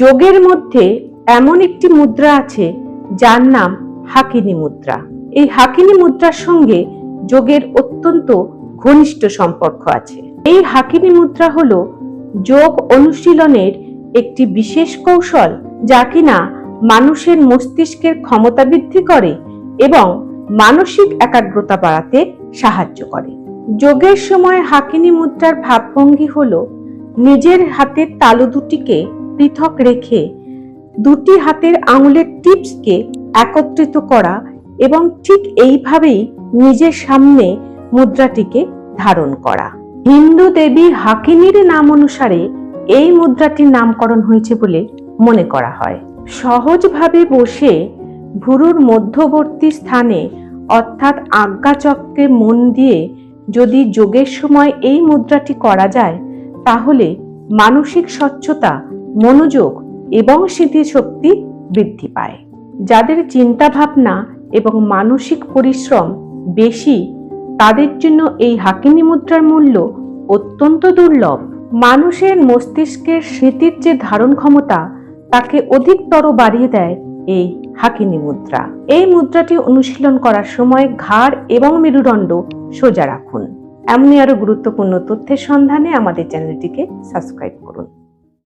যোগের মধ্যে এমন একটি মুদ্রা আছে, যার নাম হাকিনী মুদ্রা। এই হাকিনী মুদ্রার সঙ্গে যোগের অত্যন্ত ঘনিষ্ঠ সম্পর্ক আছে। এই হাকিনী মুদ্রা হল যোগ অনুশীলনের একটি বিশেষ কৌশল, যা কিনা মানুষের মস্তিষ্কের ক্ষমতা বৃদ্ধি করে এবং মানসিক একাগ্রতা বাড়াতে সাহায্য করে। যোগের সময় হাকিনী মুদ্রার ভাবভঙ্গি হলো, নিজের হাতের তালু দুটিকে পৃথক রেখে দুটি হাতের আঙুলের টিপসকে একত্রিত করা এবং ঠিক এইভাবেই নিজের সামনে মুদ্রাটিকে ধারণ করা। হিন্দু দেবী হাকিনীর নাম অনুসারে এই মুদ্রাটির নামকরণ হয়েছে বলে মনে করা হয়। সহজভাবে বসে ভুরুর মধ্যবর্তী স্থানে অর্থাৎ আজ্ঞাচক্রে মন দিয়ে যদি যোগের সময় এই মুদ্রাটি করা যায়, তাহলে মানসিক স্বচ্ছতা মনোযোগ এবং স্মৃতিশক্তি বৃদ্ধি পায়, যাদের চিন্তা ভাবনা এবং মানসিক পরিশ্রম বেশি, তাদের জন্য এই হাকিনি মুদ্রার মূল্য অত্যন্ত দুর্লভ। মানুষের মস্তিষ্কের স্মৃতির যে ধারণ ক্ষমতা, তাকে অধিকতর বাড়িয়ে দেয় এই হাকিনি মুদ্রা। এই মুদ্রাটি অনুশীলন করার সময় ঘাড় এবং মেরুদণ্ড সোজা রাখুন। এমনই আরও গুরুত্বপূর্ণ তথ্যের সন্ধানে আমাদের চ্যানেলটিকে সাবস্ক্রাইব করুন।